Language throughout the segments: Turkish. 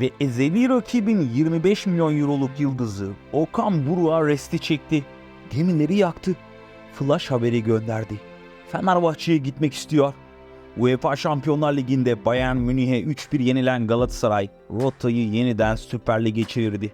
ve ezeli rakibin 25 milyon euroluk yıldızı Okan Buruk'a resti çekti. Gemileri yaktı. Flash haberi gönderdi. Fenerbahçe'ye gitmek istiyor. UEFA Şampiyonlar Ligi'nde Bayern Münih'e 3-1 yenilen Galatasaray rotayı yeniden Süper Lig'e çevirdi.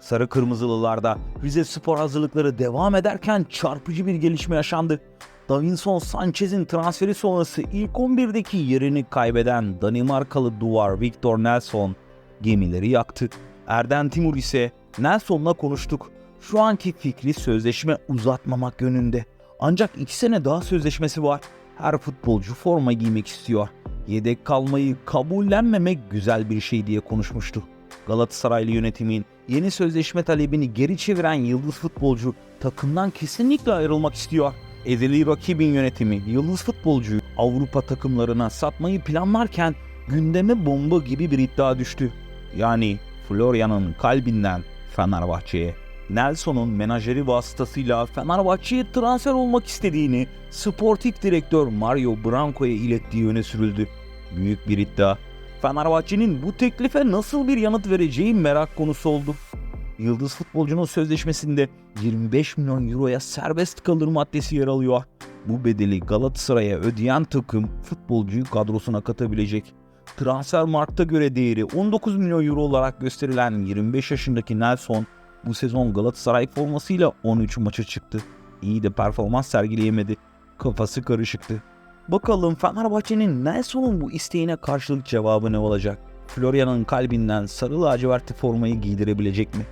Sarı Kırmızılılarda Rize Spor hazırlıkları devam ederken çarpıcı bir gelişme yaşandı. Davinson Sanchez'in transferi sonrası ilk 11'deki yerini kaybeden Danimarkalı duvar Victor Nelson gemileri yaktı. Erden Timur ise Nelson'la konuştuk. Şu anki fikri sözleşme uzatmamak yönünde. Ancak 2 sene daha sözleşmesi var. Her futbolcu forma giymek istiyor. Yedek kalmayı kabullenmemek güzel bir şey diye konuşmuştu. Galatasaraylı yönetimin yeni sözleşme talebini geri çeviren yıldız futbolcu takımdan kesinlikle ayrılmak istiyor. Ezeli rakibin yönetimi yıldız futbolcuyu Avrupa takımlarına satmayı planlarken gündeme bomba gibi bir iddia düştü. Yani Florian'ın kalbinden Fenerbahçe'ye. Nelson'un menajeri vasıtasıyla Fenerbahçe'ye transfer olmak istediğini sportif direktör Mario Branco'ya ilettiği öne sürüldü. Büyük bir iddia. Fenerbahçe'nin bu teklife nasıl bir yanıt vereceği merak konusu oldu. Yıldız futbolcunun sözleşmesinde 25 milyon euroya serbest kalır maddesi yer alıyor. Bu bedeli Galatasaray'a ödeyen takım futbolcuyu kadrosuna katabilecek. Transfer markta göre değeri 19 milyon euro olarak gösterilen 25 yaşındaki Nelson bu sezon Galatasaray formasıyla 13 maça çıktı. İyi de performans sergileyemedi. Kafası karışıktı. Bakalım Fenerbahçe'nin Nelson'un bu isteğine karşılık cevabı ne olacak? Florian'ın kalbinden sarı lacivertli formayı giydirebilecek mi?